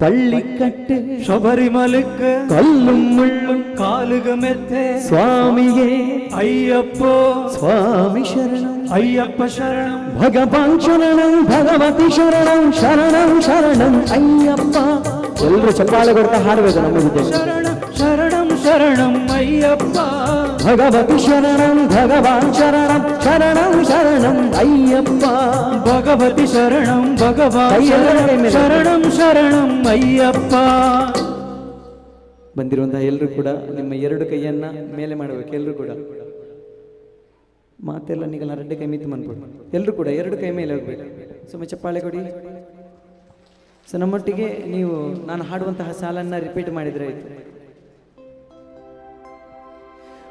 தள்ளிக்கட்டு சபரிமலுக்கு கல்லும் முள்ளும் காலுகமெத்தே சுவாமியே ஐயப்போ சுவாமி சரணம் ஐயப்ப சரணம் பகவான் சரணம் பகவதி சரணம் சரணம் சரணம் ஐயப்பா ಎಲ್ರು ಚಪ್ಪಾಳೆ ಕೊಡ್ತಾ ಹಾಡಬೇಕು ನಮ್ಮ ಜೊತೆ ಶರಣಂ ಶರಣಂ ಭಗವತಿ ಶರಣಂ ಭಗವಾನ್ ಶರಣಂ ಶರಣಂ ಶರಣಂ ಅಯ್ಯಪ್ಪ. ಭಗವತಿ ಶರಣಂ ಭಗವಾನ್. ಶರಣಂ ಶರಣಂ ಅಯ್ಯಪ್ಪ. ಬಂದಿರುವಂತಹ ಎಲ್ಲರೂ ಕೂಡ ನಿಮ್ಮ ಎರಡು ಕೈಯನ್ನ ಮೇಲೆ ಮಾಡಬೇಕು ಎಲ್ಲರೂ ಕೂಡ. ಮಾತೆಲ್ಲ ನಿಗಲ ರೆಡ್ಡೆ ಕೈ ಮಿತ್ತು ಮನ್ಬಿಡು ಎಲ್ಲರೂ ಕೂಡ ಎರಡು ಕೈ ಮೇಲೆ ಹೋಗ್ಬೇಕು. ಸುಮ್ಮ ಚಪ್ಪಾಳೆ ಕೊಡಿ. ಸೊ ನಮ್ಮೊಟ್ಟಿಗೆ ನೀವು ನಾನು ಹಾಡುವಂತಹ ಸಾಲನ್ನ ರಿಪೀಟ್ ಮಾಡಿದ್ರೆ ಆಯ್ತು.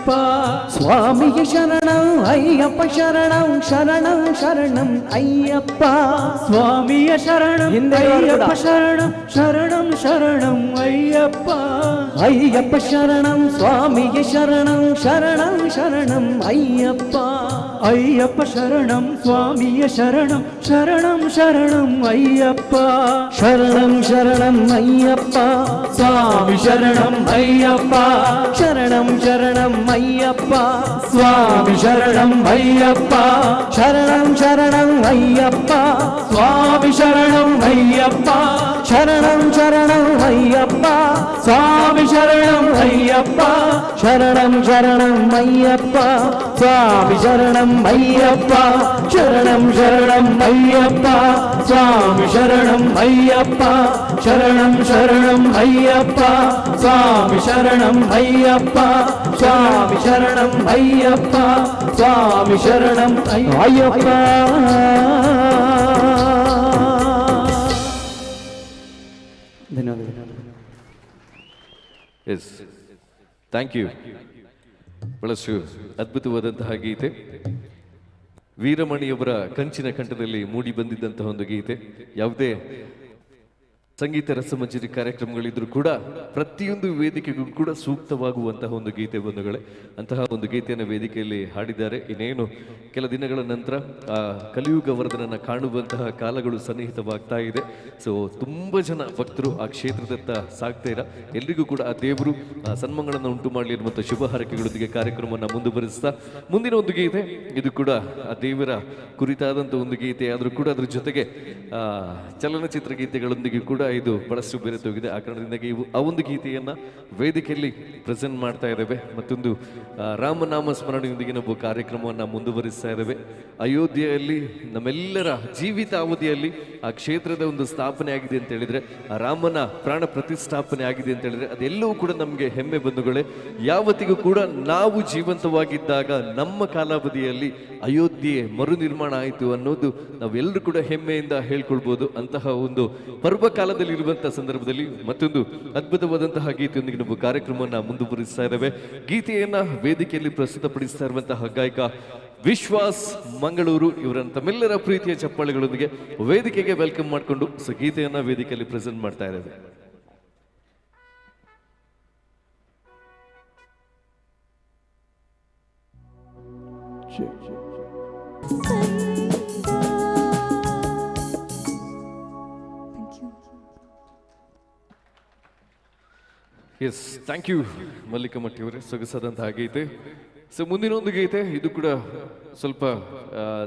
ಅಯ್ಯಪ್ಪ ಸ್ವಾಮಿಗೆ ಶರಣಂ ಅಯ್ಯಪ್ಪ ಶರಣಂ ಶರಣಂ ಶರಣಂ ಅಯ್ಯಪ್ಪ ಸ್ವಾಮಿಯ ಶರಣಂ ಹಿಂದೆ ಇರೋರು ಕೂಡ. ಅಯ್ಯಪ್ಪ ಶರಣಂ ಶರಣಂ ಶರಣಂ ಅಯ್ಯಪ್ಪ ಅಯ್ಯಪ್ಪ ಶರಣಂ ಸ್ವಾಮಿಗೆ ಶರಣಂ ಶರಣಂ ಶರಣಂ ಅಯ್ಯಪ್ಪ ಅಯ್ಯಪ್ಪ ಶರಣಂ ಸ್ವಾಮಿಯ ಶರಣಂ ಶರಣಂ ಶರಣಂ ಅಯ್ಯಪ್ಪ ಶರಣಂ ಶರಣಂ ಅಯ್ಯಪ್ಪ ಸ್ವಾಮಿ ಶರಣಂ ಅಯ್ಯಪ್ಪ ಶರಣಂ ಶರಣಂ ಅಯ್ಯಪ್ಪ ಸ್ವಾಮಿ ಶರಣಂ ಅಯ್ಯಪ್ಪ ಶರಣಂ ಶರಣಂ ಅಯ್ಯಪ್ಪ ಸ್ವಾಮಿ ಶರಣಂ ಅಯ್ಯಪ್ಪ ಶರಣಂ ಶರಣಂ ಅಯ್ಯಪ್ಪ ಸ್ವಾಮಿ ಶರಣಂ ಅಯ್ಯಪ್ಪ ಶರಣಂ ಶರಣಂ ಅಯ್ಯಪ್ಪ ಸ್ವಾಮಿ ಶರಣಂ ಅಯ್ಯಪ್ಪ ಶರಣಂ ಶರಣಂ ಅಯ್ಯಪ್ಪ ಸ್ವಾಮಿ ಶರಣಂ ಅಯ್ಯಪ್ಪ ಶರಣಂ ಶರಣಂ ಅಯ್ಯಪ್ಪ ಸ್ವಾಮಿ ಶರಣಂ ಅಯ್ಯಪ್ಪ ಸ್ವಾಮಿ ಶರಣಂ ಅಯ್ಯಪ್ಪ ಸ್ವಾಮಿ ಶರಣಂ ಅಯ್ಯಪ್ಪ ಧನ್ಯವಾದಗಳು ಎಸ್ ಥ್ಯಾಂಕ್ ಯು ಬಹಳಷ್ಟು ಅದ್ಭುತವಾದಂತಹ ಗೀತೆ. ವೀರಮಣಿಯವರ ಕಂಚಿನ ಕಂಠದಲ್ಲಿ ಮೂಡಿ ಬಂದಿದ್ದಂತಹ ಒಂದು ಗೀತೆ. ಯಾವುದೇ ಸಂಗೀತ ರಸಮಂಜರಿ ಕಾರ್ಯಕ್ರಮಗಳಿದ್ರು ಕೂಡ ಪ್ರತಿಯೊಂದು ವೇದಿಕೆಗೂ ಕೂಡ ಸೂಕ್ತವಾಗುವಂತಹ ಒಂದು ಗೀತೆ ಬಂಧುಗಳೇ, ಅಂತಹ ಒಂದು ಗೀತೆಯನ್ನು ವೇದಿಕೆಯಲ್ಲಿ ಹಾಡಿದ್ದಾರೆ. ಇನ್ನೇನು, ಕೆಲ ದಿನಗಳ ನಂತರ ಆ ಕಲಿಯುಗ ವರ್ಧನನ ಕಾಣುವಂತಹ ಕಾಲಗಳು ಸನ್ನಿಹಿತವಾಗ್ತಾ ಇದೆ. ಸೊ ತುಂಬ ಜನ ಭಕ್ತರು ಆ ಕ್ಷೇತ್ರದತ್ತ ಸಾಗ್ತಾ ಇರ. ಎಲ್ರಿಗೂ ಕೂಡ ಆ ದೇವರು ಆ ಉಂಟು ಮಾಡಲಿ ಅನ್ನುವಂಥ ಶುಭ ಹಾರೈಕೆಗಳೊಂದಿಗೆ ಕಾರ್ಯಕ್ರಮವನ್ನು ಮುಂದುವರಿಸ್ತಾ ಮುಂದಿನ ಒಂದು ಗೀತೆ, ಇದು ಕೂಡ ಆ ದೇವರ ಕುರಿತಾದಂಥ ಒಂದು ಗೀತೆ ಆದರೂ ಕೂಡ ಅದ್ರ ಜೊತೆಗೆ ಚಲನಚಿತ್ರ ಗೀತೆಗಳೊಂದಿಗೆ ಕೂಡ ಇದು ಬಹಳಷ್ಟು ಬೆರೆತೋಗಿದೆ ಆ ಕಾರಣದಿಂದಾಗಿ ಇವು ಆ ಒಂದು ಗೀತೆಯನ್ನ ವೇದಿಕೆಯಲ್ಲಿ ಪ್ರೆಸೆಂಟ್ ಮಾಡ್ತಾ ಇದ್ದೇವೆ ಮತ್ತೊಂದು ರಾಮನಾಮ ಸ್ಮರಣೆಯೊಂದಿಗೆ ನಾವು ಕಾರ್ಯಕ್ರಮವನ್ನು ಮುಂದುವರಿಸ್ತಾ ಇದ್ದೇವೆ ಅಯೋಧ್ಯೆಯಲ್ಲಿ ನಮ್ಮೆಲ್ಲರ ಜೀವಿತಾವಧಿಯಲ್ಲಿ ಆ ಕ್ಷೇತ್ರದ ಒಂದು ಸ್ಥಾಪನೆ ಆಗಿದೆ ಅಂತ ಹೇಳಿದ್ರೆ, ಆ ರಾಮನ ಪ್ರಾಣ ಪ್ರತಿಷ್ಠಾಪನೆ ಆಗಿದೆ ಅಂತ ಹೇಳಿದ್ರೆ, ಅದೆಲ್ಲವೂ ಕೂಡ ನಮಗೆ ಹೆಮ್ಮೆ ಬಂಧುಗಳೇ. ಯಾವತ್ತಿಗೂ ಕೂಡ ನಾವು ಜೀವಂತವಾಗಿದ್ದಾಗ ನಮ್ಮ ಕಾಲಾವಧಿಯಲ್ಲಿ ಅಯೋಧ್ಯೆ ಮರು ನಿರ್ಮಾಣ ಆಯಿತು ಅನ್ನೋದು ನಾವೆಲ್ಲರೂ ಕೂಡ ಹೆಮ್ಮೆಯಿಂದ ಹೇಳ್ಕೊಳ್ಬೋದು. ಅಂತಹ ಒಂದು ಪರ್ವಕಾಲದಲ್ಲಿ ಇರುವಂತಹ ಸಂದರ್ಭದಲ್ಲಿ ಮತ್ತೊಂದು ಅದ್ಭುತವಾದಂತಹ ಗೀತೆಯೊಂದಿಗೆ ನಾವು ಕಾರ್ಯಕ್ರಮವನ್ನು ಮುಂದುವರಿಸ್ತಾ ಇದ್ದೇವೆ ಗೀತೆಯನ್ನ ವೇದಿಕೆಯಲ್ಲಿ ಪ್ರಸ್ತುತಪಡಿಸ್ತಾ ಇರುವಂತಹ ಗಾಯಕ ವಿಶ್ವಾಸ್ ಮಂಗಳೂರು ಇವರನ್ನು ತಮ್ಮೆಲ್ಲರ ಪ್ರೀತಿಯ ಚಪ್ಪಾಳೆಗಳೊಂದಿಗೆ ವೇದಿಕೆಗೆ ವೆಲ್ಕಮ್ ಮಾಡಿಕೊಂಡು ಸೊ ಗೀತೆಯನ್ನ ವೇದಿಕೆಯಲ್ಲಿ ಪ್ರೆಸೆಂಟ್ ಮಾಡ್ತಾ ಇದ್ದೇವೆ Thank you. Yes thank you Mallikamatti ಅವರೇ. ಸೊಗಸಾದಂತಹ ಗೀತೆ ಸೊ ಮುಂದಿನ ಒಂದು ಗೀತೆ, ಇದು ಕೂಡ ಸ್ವಲ್ಪ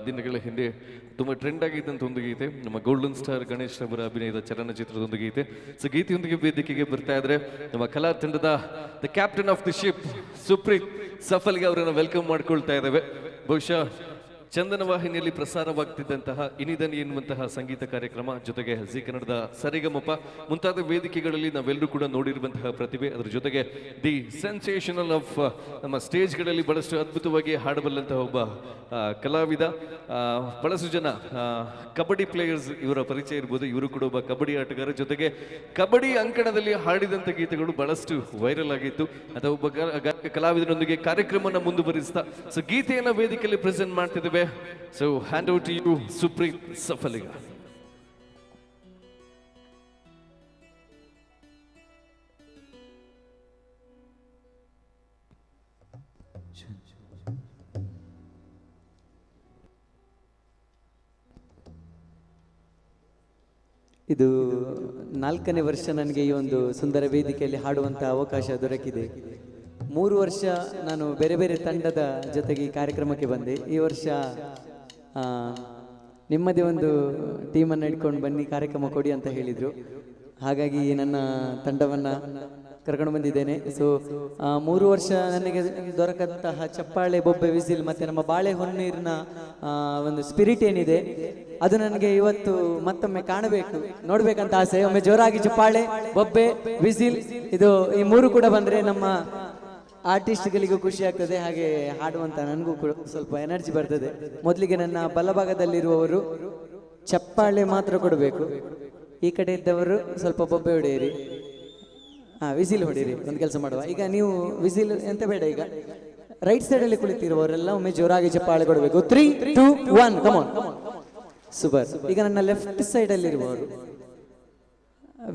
ದಿನಗಳ ಹಿಂದೆ ತುಂಬ ಟ್ರೆಂಡ್ ಆಗಿದ್ದಂಥ ಒಂದು ಗೀತೆ. ನಮ್ಮ ಗೋಲ್ಡನ್ ಸ್ಟಾರ್ ಗಣೇಶ್ ಅವರ ಅಭಿನಯದ ಚಲನಚಿತ್ರದ ಒಂದು ಗೀತೆ. ಸೊ ಗೀತೆಯೊಂದಿಗೆ ವೇದಿಕೆಗೆ ಬರ್ತಾ ಇದ್ರೆ ನಮ್ಮ ಕಲಾ ತಂಡದ the captain of the ship Supreet ಸಫಲ್ಗೆ ಅವರನ್ನು ವೆಲ್ಕಮ್ ಮಾಡ್ಕೊಳ್ತಾ ಇದ್ದೇವೆ. ಬಹುಶಃ ಚಂದನ ವಾಹಿನಿಯಲ್ಲಿ ಪ್ರಸಾರವಾಗ್ತಿದ್ದಂತಹ ಇನಿದನಿ ಎನ್ನುವಂತಹ ಸಂಗೀತ ಕಾರ್ಯಕ್ರಮ ಜೊತೆಗೆ ಜಿ ಕನ್ನಡದ ಸರಿಗಮಪ ಮುಂತಾದ ವೇದಿಕೆಗಳಲ್ಲಿ ನಾವೆಲ್ಲರೂ ಕೂಡ ನೋಡಿರುವಂತಹ ಪ್ರತಿಭೆ. ಅದರ ಜೊತೆಗೆ ದಿ ಸೆನ್ಸೇಷನಲ್ ಆಫ್ ನಮ್ಮ ಸ್ಟೇಜ್ಗಳಲ್ಲಿ ಬಹಳಷ್ಟು ಅದ್ಭುತವಾಗಿ ಹಾಡಬಲ್ಲಂತಹ ಒಬ್ಬ ಕಲಾವಿದ. ಬಹಳಷ್ಟು ಜನ ಕಬಡ್ಡಿ ಪ್ಲೇಯರ್ಸ್ ಇವರ ಪರಿಚಯ ಇರ್ಬೋದು. ಇವರು ಕೂಡ ಒಬ್ಬ ಕಬಡ್ಡಿ ಆಟಗಾರ. ಜೊತೆಗೆ ಕಬಡ್ಡಿ ಅಂಕಣದಲ್ಲಿ ಹಾಡಿದಂಥ ಗೀತೆಗಳು ಬಹಳಷ್ಟು ವೈರಲ್ ಆಗಿತ್ತು. ಅಥವಾ ಒಬ್ಬ ಕಲಾವಿದರೊಂದಿಗೆ ಕಾರ್ಯಕ್ರಮನ ಮುಂದುವರಿಸ್ತಾ, ಸೊ ಗೀತೆಯನ್ನು ವೇದಿಕೆಯಲ್ಲಿ ಪ್ರೆಸೆಂಟ್ ಮಾಡ್ತಿದ್ದೇವೆ. So over to you Supreet Safaliga. ಇದು ನಾಲ್ಕನೇ ವರ್ಷ ನನಗೆ ಈ ಒಂದು ಸುಂದರ ವೇದಿಕೆಯಲ್ಲಿ ಹಾಡುವಂತಹ ಅವಕಾಶ ದೊರಕಿದೆ ಮೂರು ವರ್ಷ ನಾನು ಬೇರೆ ಬೇರೆ ತಂಡದ ಜೊತೆಗೆ ಕಾರ್ಯಕ್ರಮಕ್ಕೆ ಬಂದೆ. ಈ ವರ್ಷ ನಿಮ್ಮದೇ ಒಂದು ಟೀಮನ್ನು ಇಟ್ಕೊಂಡು ಬನ್ನಿ, ಕಾರ್ಯಕ್ರಮ ಕೊಡಿ ಅಂತ ಹೇಳಿದರು. ಹಾಗಾಗಿ ನನ್ನ ತಂಡವನ್ನು ಕರ್ಕೊಂಡು ಬಂದಿದ್ದೇನೆ. ಸೊ ಮೂರು ವರ್ಷ ನನಗೆ ದೊರಕಂತಹ ಚಪ್ಪಾಳೆ, ಬೊಬ್ಬೆ, ವಿಸಿಲ್ ಮತ್ತೆ ನಮ್ಮ ಬಾಳೆ ಹೊನ್ನೀರಿನ ಒಂದು ಸ್ಪಿರಿಟ್ ಏನಿದೆ, ಅದು ನನಗೆ ಇವತ್ತು ಮತ್ತೊಮ್ಮೆ ಕಾಣಬೇಕು. ನೋಡಬೇಕಂತ ಆಸೆ. ಒಮ್ಮೆ ಜೋರಾಗಿ ಚಪ್ಪಾಳೆ, ಬೊಬ್ಬೆ, ವಿಸಿಲ್, ಇದು ಈ ಮೂರು ಕೂಡ ಬಂದ್ರೆ ನಮ್ಮ ಆರ್ಟಿಸ್ಟ್ಗಳಿಗೂ ಖುಷಿ ಆಗ್ತದೆ, ಹಾಗೆ ಹಾಡುವಂತ ನನಗೂ ಕೂಡ ಸ್ವಲ್ಪ ಎನರ್ಜಿ ಬರ್ತದೆ. ಮೊದಲಿಗೆ ನನ್ನ ಬಲಭಾಗದಲ್ಲಿರುವವರು ಚಪ್ಪಾಳೆ ಮಾತ್ರ ಕೊಡಬೇಕು. ಈ ಕಡೆ ಇದ್ದವರು ಸ್ವಲ್ಪ ಬೊಬ್ಬೆ ಹೊಡೆಯಿರಿ. ಹಾ, ವಿಸಿಲ್ ಹೊಡೀರಿ ಒಂದು ಕೆಲಸ ಮಾಡುವ. ಈಗ ನೀವು ವಿಸಿಲ್, ಎಂತ ಬೇಡ ಈಗ. ರೈಟ್ ಸೈಡ್ ಅಲ್ಲಿ ಕುಳಿತಿರುವವರೆಲ್ಲ ಒಮ್ಮೆ ಜೋರಾಗಿ ಚಪ್ಪಾಳೆ ಕೊಡಬೇಕು. Three two one come on super ಈಗ ನನ್ನ ಲೆಫ್ಟ್ ಸೈಡ್ ಅಲ್ಲಿ ಇರುವವರು.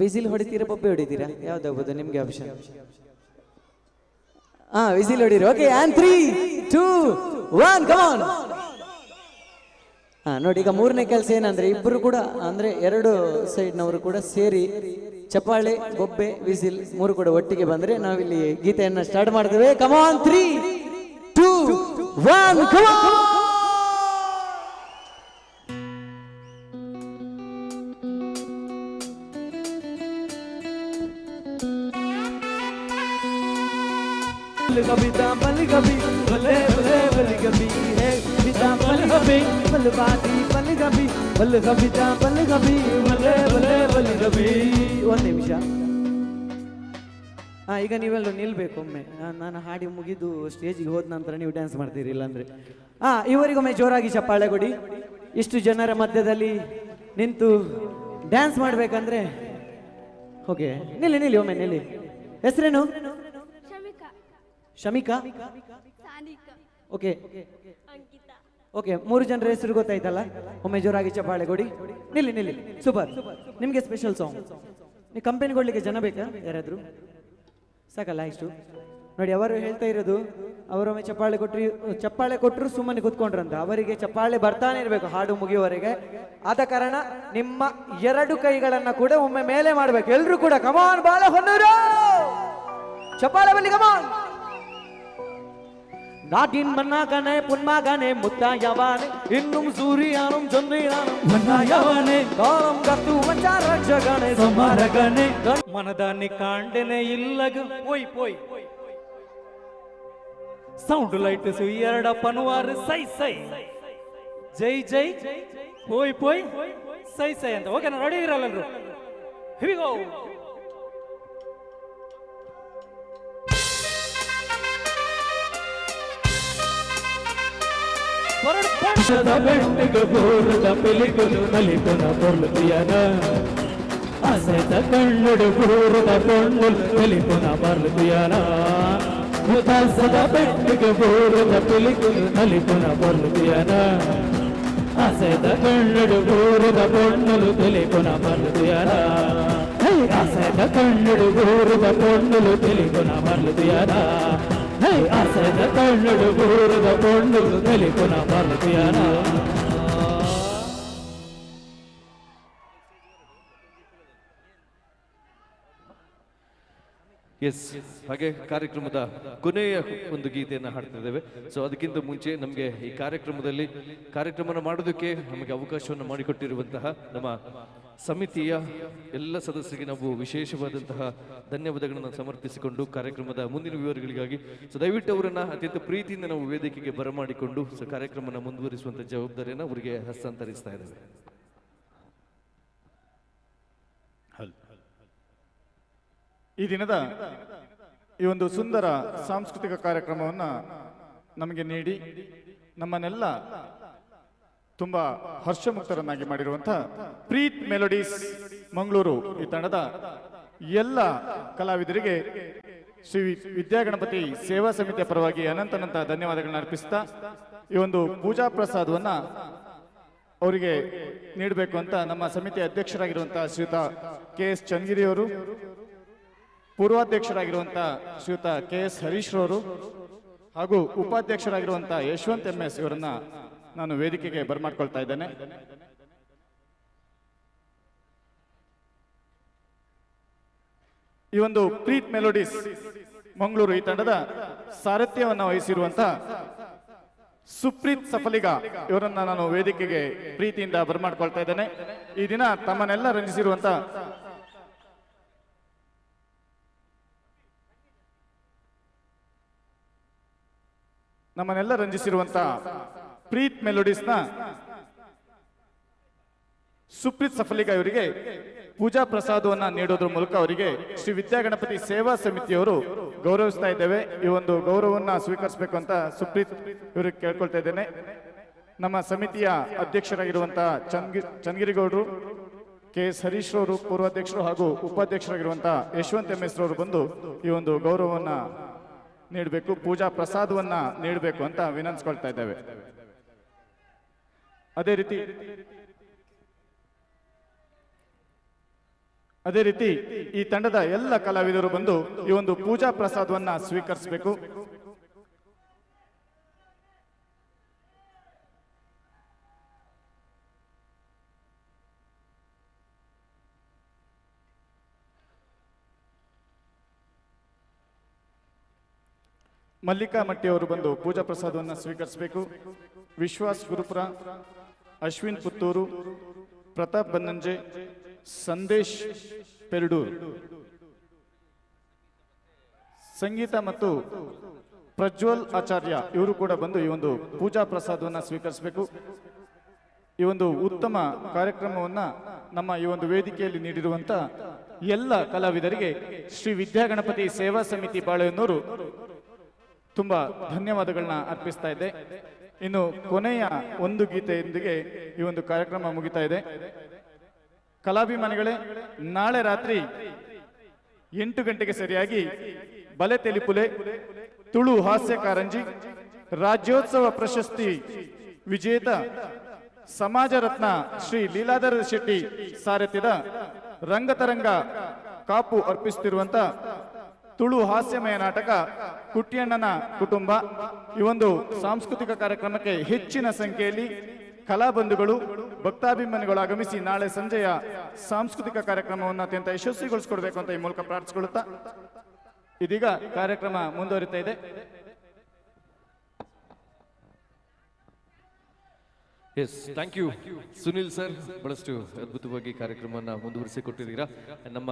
ವಿಸಿಲ್ ಹೊಡಿತೀರಾ, ಬೊಬ್ಬೆ ಹೊಡಿತೀರಾ? ಯಾವ್ದಾಗ್ಬೋದು ನಿಮ್ಗೆ ಆಪ್ಷನ್ ಹಾ whistle ಹೊಡಿರಿ okay on three two one come on ಹಾ ನೋಡಿ, ಈಗ ಮೂರನೇ ಕೆಲಸ ಏನಂದ್ರೆ ಇಬ್ಬರು ಕೂಡ, ಅಂದ್ರೆ ಎರಡು ಸೈಡ್ನವರು ಕೂಡ ಸೇರಿ ಚಪ್ಪಾಳೆ ಗೊಬ್ಬೆ ವಿಸಿಲ್ ಮೂರು ಕೂಡ ಒಟ್ಟಿಗೆ ಬಂದ್ರೆ ನಾವಿಲ್ಲಿ ಗೀತೆಯನ್ನ ಸ್ಟಾರ್ಟ್ ಮಾಡ್ತೇವೆ. Come on three two one come on बल कविता बल कवि भले भले बल कवि है कविता बल कवि बल बाती बल कवि बल कविता बल कवि भले भले बल कवि ಒಂದು ನಿಮಿಷ ಹಾ ಈಗ ನೀವೆಲ್ಲರೂ ನಿಲ್ಬೇಕು ಒಮ್ಮೆ ಆ, ನಾನು ಹಾಡಿ ಮುಗಿದು ಸ್ಟೇಜಿಗೆ ಹೋದ ನಂತರ ನೀವು ಡ್ಯಾನ್ಸ್ ಮಾಡ್ತೀರಿ ಇಲ್ಲಾಂದ್ರೆ ಹಾ ಇವರಿಗೊಮ್ಮೆ ಜೋರಾಗಿ ಚಪ್ಪಾಳೆ ಕೊಡಿ ಇಷ್ಟು ಜನರ ಮಧ್ಯದಲ್ಲಿ ನಿಂತು ಡ್ಯಾನ್ಸ್ ಮಾಡ್ಬೇಕಂದ್ರೆ ಓಕೆ ನಿಲ್ಲಿ ನಿಲ್ಲಿ ಒಮ್ಮೆ ನಿಲ್ಲಿ ಹೆಸರೇನು ಶಮಿಕಾ ಶಮಿಕಾ? ಓಕೆ ಓಕೆ ಮೂರು ಜನರ ಹೆಸರು ಗೊತ್ತಾಯ್ತಲ್ಲ? ಒಮ್ಮೆ ಜೋರಾಗಿ ಚಪ್ಪಾಳೆ ಕೊಡಿ. ನಿಲ್ಲಿ ನಿಲ್ಲಿ. ಸೂಪರ್ ನಿಮಗೆ ಸ್ಪೆಷಲ್ ಸಾಂಗ್ ನೀವು ಕಂಪನಿ ಕೊಡ್ಲಿಕ್ಕೆ ಜನ ಬೇಕಾ? ಯಾರಾದ್ರು? ಸಾಕಲ್ಲ ಇಷ್ಟು. ನೋಡಿ ಅವರು ಹೇಳ್ತಾ ಇರೋದು ಅವರೊಮ್ಮೆ ಚಪ್ಪಾಳೆ ಕೊಟ್ಟರು ಚಪ್ಪಾಳೆ ಕೊಟ್ಟರು ಸುಮ್ಮನೆ ಕೂತ್ಕೊಂಡ್ರಂತ. ಅವರಿಗೆ ಚಪ್ಪಾಳೆ ಬರ್ತಾನೆ ಇರಬೇಕು ಹಾಡು ಮುಗಿಯುವವರೆಗೆ. ಆದ ಕಾರಣ ನಿಮ್ಮ ಎರಡು ಕೈಗಳನ್ನ ಕೂಡ ಒಮ್ಮೆ ಮೇಲೆ ಮಾಡ್ಬೇಕು. ಎಲ್ಲರೂ ಕೂಡ ಕಮಾನ್ ಬಾಲ ಹೊನ್ನೂರು! ಚಪ್ಪಾಳೆ ಬಲ್ಲಿ ಕಮಾನ್ நாட்டின் மன்னாகனே புன்மாகனே முத்தாயவானே இன்னும் சூரியானும் சொன்னியானும் மன்னாயவானே. காலம் கத்து வச்சார ரட்சகனே சமாரகனே మనదాన్ని కాండనే ఇల్లగు పోయి పోయి సౌండ్ లైట్ ఎరడ పనువారు సై సై జై జై పోయి పోయి సై సై అంత ఓకేనా రెడీ ఇరాలరు హివిగో ಇರಲ್ಲರು ಹಿವಿಗೋ ಬೆಟ್ಟಿಗೆ ಬೋರದ ಪಿಲಿಕುಲು ನಲಿಪುನ ಪೊರ್ಲುತಿಯನ ಅಸೆತ ಕಣ್ಣುಡು ಬೋರದ ಪೊಣ್ಣುಲು ನಲಿಪುನ ಪರ್ಲುತಿಯನ ಉದಾಸದ ಬೆಟ್ಟಿಗೆ ಬೋರದ ಪಿಲಿಕುಲು ನಲಿಪುನ ಪೊರ್ಲುತಿಯನ ಅಸೆತ ಕಣ್ಣುಡು ಬೋರದ ಪೊಣ್ಣುಲು ತಿಳಿಪುನ ಪರ್ಲುತಿಯನ ಅಸೆತ ಕಣ್ಣುಡು ಬೋರದ ಪೊಣ್ಣುಲು ತಿಳಿಪುನ ಪರ್ಲುತಿಯನ అసద పండు బూరద పండు తెలుపున పలుకుయనా ಎಸ್, ಹಾಗೆ ಕಾರ್ಯಕ್ರಮದ ಕೊನೆಯ ಒಂದು ಗೀತೆಯನ್ನು ಹಾಡ್ತಿದ್ದೇವೆ. ಸೊ ಅದಕ್ಕಿಂತ ಮುಂಚೆ ನಮಗೆ ಈ ಕಾರ್ಯಕ್ರಮದಲ್ಲಿ ಕಾರ್ಯಕ್ರಮನ ಮಾಡೋದಕ್ಕೆ ನಮಗೆ ಅವಕಾಶವನ್ನು ಮಾಡಿಕೊಟ್ಟಿರುವಂತಹ ನಮ್ಮ ಸಮಿತಿಯ ಎಲ್ಲ ಸದಸ್ಯರಿಗೆ ನಾವು ವಿಶೇಷವಾದಂತಹ ಧನ್ಯವಾದಗಳನ್ನು ಸಮರ್ಪಿಸಿಕೊಂಡು ಕಾರ್ಯಕ್ರಮದ ಮುಂದಿನ ವಿವರಗಳಿಗಾಗಿ ಸೊ ದಯವಿಟ್ಟು ಅವರನ್ನು ಅತ್ಯಂತ ಪ್ರೀತಿಯಿಂದ ನಾವು ವೇದಿಕೆಗೆ ಬರಮಾಡಿಕೊಂಡು ಸೊ ಕಾರ್ಯಕ್ರಮನ ಮುಂದುವರಿಸುವಂಥ ಜವಾಬ್ದಾರಿಯನ್ನು ಅವರಿಗೆ ಹಸ್ತಾಂತರಿಸ್ತಾ ಇದ್ದೇವೆ. ಈ ದಿನದ ಈ ಒಂದು ಸುಂದರ ಸಾಂಸ್ಕೃತಿಕ ಕಾರ್ಯಕ್ರಮವನ್ನ ನಮಗೆ ನೀಡಿ ನಮ್ಮನ್ನೆಲ್ಲ ತುಂಬಾ ಹರ್ಷಮುಕ್ತರನ್ನಾಗಿ ಮಾಡಿರುವಂತಹ ಪ್ರೀತ್ ಮೆಲೋಡೀಸ್ ಮಂಗಳೂರು ಈ ತಂಡದ ಎಲ್ಲ ಕಲಾವಿದರಿಗೆ ಶ್ರೀ ವಿದ್ಯಾಗಣಪತಿ ಸೇವಾ ಸಮಿತಿಯ ಪರವಾಗಿ ಅನಂತನಂತ ಧನ್ಯವಾದಗಳನ್ನ ಅರ್ಪಿಸ್ತಾ ಈ ಒಂದು ಪೂಜಾ ಪ್ರಸಾದವನ್ನ ಅವರಿಗೆ ನೀಡಬೇಕು ಅಂತ ನಮ್ಮ ಸಮಿತಿಯ ಅಧ್ಯಕ್ಷರಾಗಿರುವಂತಹ ಶ್ರೀಯುತ ಕೆ ಎಸ್ ಚನ್ನಗಿರಿ ಅವರು ಪೂರ್ವಾಧ್ಯಕ್ಷರಾಗಿರುವಂತಹ ಶ್ರೀಯುತ ಕೆ ಎಸ್ ಹರೀಶ್ ರವರು ಹಾಗೂ ಉಪಾಧ್ಯಕ್ಷರಾಗಿರುವಂತಹ ಯಶವಂತ್ ಎಂ ಎಸ್ ಇವರನ್ನ ನಾನು ವೇದಿಕೆಗೆ ಬರ್ಮಾಡ್ಕೊಳ್ತಾ ಇದ್ದೇನೆ. ಈ ಒಂದು ಪ್ರೀತ್ ಮೆಲೋಡಿಸ್ ಮಂಗಳೂರು ಈ ತಂಡದ ಸಾರಥ್ಯವನ್ನು ವಹಿಸಿರುವಂತಹ ಸುಪ್ರೀತ್ ಸಫಲಿಗ ಇವರನ್ನ ನಾನು ವೇದಿಕೆಗೆ ಪ್ರೀತಿಯಿಂದ ಬರ್ಮಾಡ್ಕೊಳ್ತಾ ಇದ್ದೇನೆ. ಈ ದಿನ ತಮ್ಮನ್ನೆಲ್ಲ ರಂಜಿಸಿರುವಂತ ನಮ್ಮನ್ನೆಲ್ಲ ರಂಜಿಸಿರುವಂತ ಪ್ರೀತ್ ಮೆಲೋಡಿಸ್ನ ಸುಪ್ರೀತ್ ಸಫಲಿಗ ಇವರಿಗೆ ಪೂಜಾ ಪ್ರಸಾದವನ್ನ ನೀಡೋದ್ರ ಮೂಲಕ ಅವರಿಗೆ ಶ್ರೀ ವಿದ್ಯಾಗಣಪತಿ ಸೇವಾ ಸಮಿತಿಯವರು ಗೌರವಿಸ್ತಾ ಇದ್ದೇವೆ. ಈ ಒಂದು ಗೌರವವನ್ನ ಸ್ವೀಕರಿಸಬೇಕು ಅಂತ ಸುಪ್ರೀತ್ ಇವರಿಗೆ ಕೇಳ್ಕೊಳ್ತಾ ಇದ್ದೇನೆ. ನಮ್ಮ ಸಮಿತಿಯ ಅಧ್ಯಕ್ಷರಾಗಿರುವಂತಹ ಚನ್ಗಿ ಚನ್ನಗಿರಿಗೌಡರು ಕೆ ಎಸ್ ಹರೀಶ್ ರವರು ಪೂರ್ವಾಧ್ಯಕ್ಷರು ಹಾಗೂ ಉಪಾಧ್ಯಕ್ಷರಾಗಿರುವಂತಹ ಯಶವಂತ್ ಎಂ ಎಸ್ ರವರು ಬಂದು ಈ ಒಂದು ಗೌರವವನ್ನ ನೀಡಬೇಕು, ಪೂಜಾ ಪ್ರಸಾದವನ್ನ ನೀಡಬೇಕು ಅಂತ ವಿನಂತಿಸ್ಕೊಳ್ತಾ ಇದ್ದೇವೆ. ಅದೇ ರೀತಿ ಅದೇ ರೀತಿ ಈ ತಂಡದ ಎಲ್ಲ ಕಲಾವಿದರು ಬಂದು ಈ ಒಂದು ಪೂಜಾ ಪ್ರಸಾದವನ್ನ ಸ್ವೀಕರಿಸಬೇಕು. ಮಲ್ಲಿಕಾ ಮಟ್ಟಿ ಅವರು ಬಂದು ಪೂಜಾ ಪ್ರಸಾದವನ್ನು ಸ್ವೀಕರಿಸಬೇಕು. ವಿಶ್ವಾಸ್ ಗುರುಪುರ, ಅಶ್ವಿನ್ ಪುತ್ತೂರು, ಪ್ರತಾಪ್ ಬನ್ನಂಜೆ, ಸಂದೇಶ್ ಪೆರ್ಡೂರ್. ಸಂಗೀತ ಮತ್ತು ಪ್ರಜ್ವಲ್ ಆಚಾರ್ಯ ಇವರು ಕೂಡ ಬಂದು ಈ ಒಂದು ಪೂಜಾ ಪ್ರಸಾದವನ್ನು ಸ್ವೀಕರಿಸಬೇಕು. ಈ ಒಂದು ಉತ್ತಮ ಕಾರ್ಯಕ್ರಮವನ್ನು ನಮ್ಮ ಈ ಒಂದು ವೇದಿಕೆಯಲ್ಲಿ ನೀಡಿರುವಂತ ಎಲ್ಲ ಕಲಾವಿದರಿಗೆ ಶ್ರೀ ವಿದ್ಯಾಗಣಪತಿ ಸೇವಾ ಸಮಿತಿ ಬಾಳೆಹೊನ್ನೂರು ತುಂಬಾ ಧನ್ಯವಾದಗಳನ್ನ ಅರ್ಪಿಸ್ತಾ ಇದ್ದೆ. ಇನ್ನು ಕೊನೆಯ ಒಂದು ಗೀತೆಯೊಂದಿಗೆ ಈ ಒಂದು ಕಾರ್ಯಕ್ರಮ ಮುಗಿತಾ ಇದೆ. ಕಲಾಭಿಮಾನಿಗಳೇ, ನಾಳೆ ರಾತ್ರಿ ಎಂಟು ಗಂಟೆಗೆ ಸರಿಯಾಗಿ ಬಲೆ ತೆಲಿಪುಲೆ ತುಳು ಹಾಸ್ಯ ಕಾರಂಜಿ, ರಾಜ್ಯೋತ್ಸವ ಪ್ರಶಸ್ತಿ ವಿಜೇತ ಸಮಾಜ ರತ್ನ ಶ್ರೀ ಲೀಲಾಧರ ಶೆಟ್ಟಿ ಸಾರಥ್ಯದ ರಂಗತರಂಗ ಕಾಪು ಅರ್ಪಿಸುತ್ತಿರುವಂತ ತುಳು ಹಾಸ್ಯಮಯ ನಾಟಕ ಕುಟ್ಟಿಯಣ್ಣನ ಕುಟುಂಬ. ಈ ಒಂದು ಸಾಂಸ್ಕೃತಿಕ ಕಾರ್ಯಕ್ರಮಕ್ಕೆ ಹೆಚ್ಚಿನ ಸಂಖ್ಯೆಯಲ್ಲಿ ಕಲಾಬಂಧುಗಳು ಭಕ್ತಾಭಿಮಾನಿಗಳು ಆಗಮಿಸಿ ನಾಳೆ ಸಂಜೆಯ ಸಾಂಸ್ಕೃತಿಕ ಕಾರ್ಯಕ್ರಮವನ್ನು ಅತ್ಯಂತ ಯಶಸ್ವಿಗೊಳಿಸಿಕೊಡ್ಬೇಕು ಅಂತ ಈ ಮೂಲಕ ಪ್ರಾರ್ಥಿಸಿಕೊಳ್ಳುತ್ತಾ. ಇದೀಗ ಕಾರ್ಯಕ್ರಮ ಮುಂದುವರಿತಾ ಇದೆ. Yes thank you Sunil sir ಬಹಳಷ್ಟು ಅದ್ಭುತವಾಗಿ ಕಾರ್ಯಕ್ರಮವನ್ನು ಮುಂದುವರಿಸಿಕೊಟ್ಟಿದ್ದೀರಾ? ನಮ್ಮ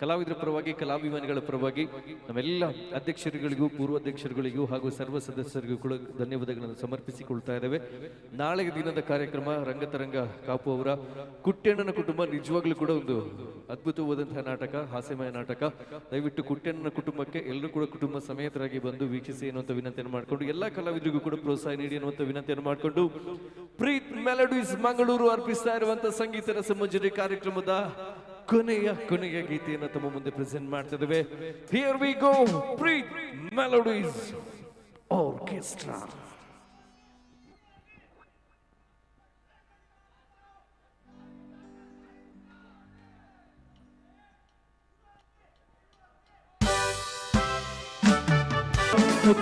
ಕಲಾವಿದರ ಪರವಾಗಿ ಕಲಾಭಿಮಾನಿಗಳ ಪರವಾಗಿ ನಮ್ಮೆಲ್ಲ ಅಧ್ಯಕ್ಷರುಗಳಿಗೂ ಪೂರ್ವಾಧ್ಯಕ್ಷರುಗಳಿಗೂ ಹಾಗೂ ಸರ್ವ ಸದಸ್ಯರಿಗೂ ಕೂಡ ಧನ್ಯವಾದಗಳನ್ನು ಸಮರ್ಪಿಸಿಕೊಳ್ತಾ ಇದ್ದೇವೆ. ನಾಳೆಯ ದಿನದ ಕಾರ್ಯಕ್ರಮ ರಂಗತರಂಗ ಕಾಪು ಅವರ ಕುಟ್ಟಣ್ಣನ ಕುಟುಂಬ ನಿಜವಾಗ್ಲೂ ಕೂಡ ಒಂದು ಅದ್ಭುತವಾದಂತಹ ನಾಟಕ ಹಾಸ್ಯಮಯ ನಾಟಕ. ದಯವಿಟ್ಟು ಕುಟ್ಟಣ್ಣನ ಕುಟುಂಬಕ್ಕೆ ಎಲ್ಲರೂ ಕೂಡ ಕುಟುಂಬ ಸಮೇತರಾಗಿ ಬಂದು ವೀಕ್ಷಿಸಿ ಅನ್ನುವಂಥ ವಿನಂತಿಯನ್ನು ಮಾಡಿಕೊಂಡು ಎಲ್ಲ ಕಲಾವಿದರಿಗೂ ಕೂಡ ಪ್ರೋತ್ಸಾಹ ನೀಡಿ ಅನ್ನುವಂಥ ವಿನಂತಿಯನ್ನು ಮಾಡಿಕೊಂಡು ಪ್ರೀತ್ ಮೆಲಡೀಸ್ ಮಂಗಳೂರು ಅರ್ಪಿಸ್ತಾ ಇರುವಂತಹ ಸಂಗೀತ ರಸಮಂಜರಿ ಕಾರ್ಯಕ್ರಮದ ಕೊನೆಯ ಕೊನೆಯ ಗೀತೆಯನ್ನು ತಮ್ಮ ಮುಂದೆ ಪ್ರೆಸೆಂಟ್ ಮಾಡ್ತಿದ್ದೇವೆ here we go Preeth melodies orchestra.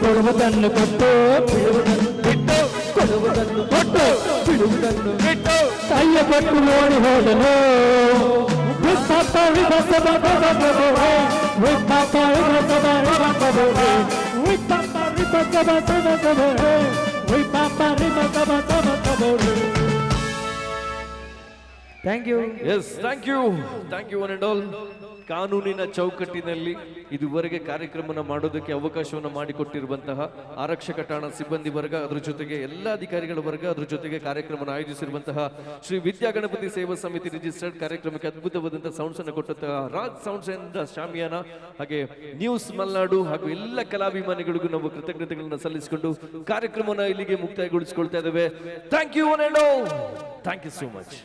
ಕೊಡುವುದನ್ನು ಕೊಟ್ಟು, ಬಿಡುವುದನ್ನು ಬಿಟ್ಟು ಕೊಡುವುದನ್ನು ಕೊಟ್ಟು ಬಿಡುವುದನ್ನು ಬಿಟ್ಟು ಕೈಯ ಕೊಟ್ಟು ಓಡಿ ಹೋದನು ವಿಪತ್ತ ವಿಪತ್ತದ ಬದಲವೇ ವಿಪತ್ತ ವಿಪತ್ತದ ಬದಲವೇ ವಿಪತ್ತ ವಿಪತ್ತದ ಬದಲವೇ ವಿಪತ್ತ ವಿಪತ್ತದ ಬದಲವೇ thank you yes thank you thank you one and all ಕಾನೂನಿನ ಚೌಕಟ್ಟಿನಲ್ಲಿ ಇದುವರೆಗೆ ಕಾರ್ಯಕ್ರಮನ ಮಾಡೋದಕ್ಕೆ ಅವಕಾಶವನ್ನು ಮಾಡಿಕೊಟ್ಟಿರುವಂತಹ ಆರಕ್ಷಕ ಠಾಣಾ ಸಿಬ್ಬಂದಿ ವರ್ಗ, ಅದರ ಜೊತೆಗೆ ಎಲ್ಲ ಅಧಿಕಾರಿಗಳ ವರ್ಗ, ಅದರ ಜೊತೆಗೆ ಕಾರ್ಯಕ್ರಮವನ್ನು ಆಯೋಜಿಸಿರುವಂತಹ ಶ್ರೀ ವಿದ್ಯಾ ಗಣಪತಿ ಸೇವಾ ಸಮಿತಿ ರಿಜಿಸ್ಟರ್ಡ್ ಕಾರ್ಯಕ್ರಮಕ್ಕೆ ಅದ್ಭುತವಾದಂತಹ ಸೌಂಡ್ಸ್ ಅನ್ನು ಕೊಟ್ಟಂತಹ ರಾಜ್ ಸೌಂಡ್ಸ್ ಅಂಡ್ ಶಾಮಿಯಾನ ಹಾಗೆ ನ್ಯೂಸ್ ಮಲ್ನಾಡು ಹಾಗೂ ಎಲ್ಲ ಕಲಾಭಿಮಾನಿಗಳಿಗೂ ನಾವು ಕೃತಜ್ಞತೆಗಳನ್ನು ಸಲ್ಲಿಸಿಕೊಂಡು ಕಾರ್ಯಕ್ರಮವನ್ನು ಇಲ್ಲಿಗೆ ಮುಕ್ತಾಯಗೊಳಿಸಿಕೊಳ್ತಾ ಇದ್ದೇವೆ. Thank you one all thank you so much